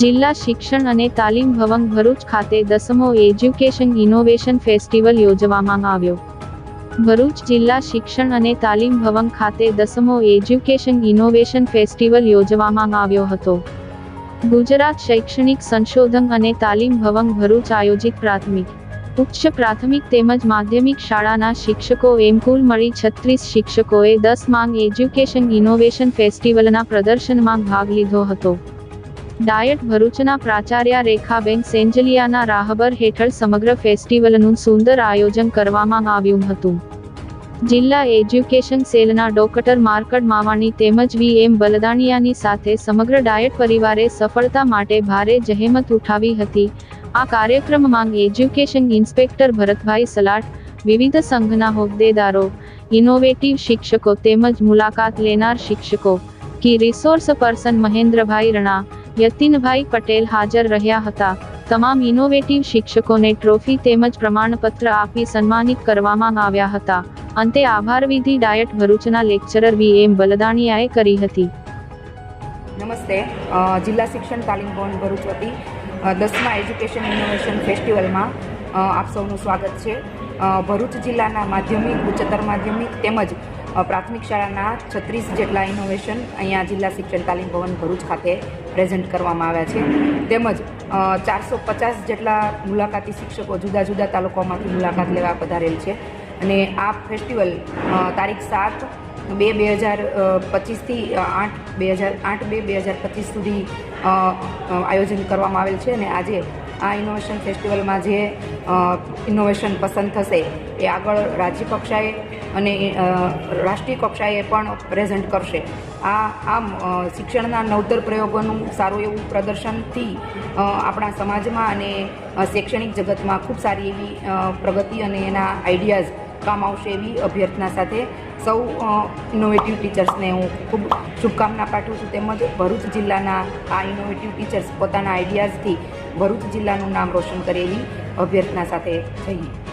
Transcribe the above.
જિલ્લા શિક્ષણ અને તાલીમ ભવન ભરૂચ ખાતે દસમો એજ્યુકેશન ઇનોવેશન ફેસ્ટિવલ યોજવામાં આવ્યો. ભરૂચ જિલ્લા શિક્ષણ અને તાલીમ ભવન ખાતે દસમો એજ્યુકેશન ઇનોવેશન ફેસ્ટિવલ યોજવામાં આવ્યો હતો. ગુજરાત શૈક્ષણિક સંશોધન અને તાલીમ ભવન ભરૂચ આયોજિત પ્રાથમિક, ઉચ્ચ પ્રાથમિક તેમજ માધ્યમિક શાળાના શિક્ષકો એમ કુલ મળી છત્રીસ શિક્ષકોએ દસ માંગ એજ્યુકેશન ઇનોવેશન ફેસ્ટિવલના પ્રદર્શનમાં ભાગ લીધો હતો. ડાયટ ભરૂચના પ્રાચાર્ય રેખાબેન સેન્જલિયાના રાહબર હેઠળ સમગ્ર ફેસ્ટિવલનું સુંદર આયોજન કરવામાં આવ્યું હતું. જિલ્લા એજ્યુકેશન સેલના ડોક્ટર માર્કડ માવાણી તેમજ વી એમ બલદાણિયાની સાથે સમગ્ર ડાયટ પરિવારે સફળતા માટે ભારે જહેમત ઉઠાવી હતી. આ કાર્યક્રમમાં એજ્યુકેશન ઇન્સ્પેક્ટર ભરતભાઈ સલાટ વિવિધ સંઘના હોદ્દેદારો, ઇનોવેટિવ શિક્ષકો તેમજ મુલાકાત લેનાર શિક્ષકો, key resource person Mahendrabhai Rana Yatinbhai Patel હાજર રહ્યા હતા. તમામ ઇનોવેટિવ શિક્ષકોને ટ્રોફી તેમજ પ્રમાણપત્ર આપી સન્માનિત કરવામાં આવ્યા હતા. અંતે આભારવિધિ ડાયટ ભરૂચના લેક્ચરર વી. એમ. બલદાણિયાએ કરી હતી. નમસ્તે. જિલ્લા શિક્ષણ તાલીમ ભવન ભરૂચ વતી દસમા એજ્યુકેશન ઇનોવેશન ફેસ્ટિવલમાં આપ સૌનું સ્વાગત છે. ભરૂચ જિલ્લાના માધ્યમિક, ઉચ્ચતર માધ્યમિક તેમજ પ્રાથમિક શાળાના છત્રીસ જેટલા ઇનોવેશન અહીંયા જિલ્લા શિક્ષણ તાલીમ ભવન ભરૂચ ખાતે પ્રેઝન્ટ કરવામાં આવ્યા છે. તેમજ ચારસો પચાસ જેટલા મુલાકાતી શિક્ષકો જુદા જુદા તાલુકાઓમાંથી મુલાકાત લેવા પધારેલ છે. અને આ ફેસ્ટિવલ તારીખ સાત બે બે હજાર પચીસથી આઠ બે હજાર, આઠ બે બે હજાર પચીસ સુધી આયોજન કરવામાં આવેલ છે. અને આજે આ ઇનોવેશન ફેસ્ટિવલમાં જે ઇનોવેશન પસંદ થશે એ આગળ રાજ્ય કક્ષાએ અને રાષ્ટ્રીય કક્ષાએ પણ પ્રેઝન્ટ કરશે. આ, આમ શિક્ષણના નવતર પ્રયોગોનું સારું એવું પ્રદર્શનથી આપણા સમાજમાં અને શૈક્ષણિક જગતમાં ખૂબ સારી એવી પ્રગતિ અને એના આઈડિયાઝ કામ આવશે એવી અભ્યર્થના સાથે સૌ ઇનોવેટિવ ટીચર્સને હું ખૂબ શુભકામના પાઠવું છું. તેમજ ભરૂચ જિલ્લાના આ ઇનોવેટિવ ટીચર્સ પોતાના આઈડિયાઝથી ભરૂચ જિલ્લાનું નામ રોશન કરે એવી અભ્યર્થના સાથે જઈએ.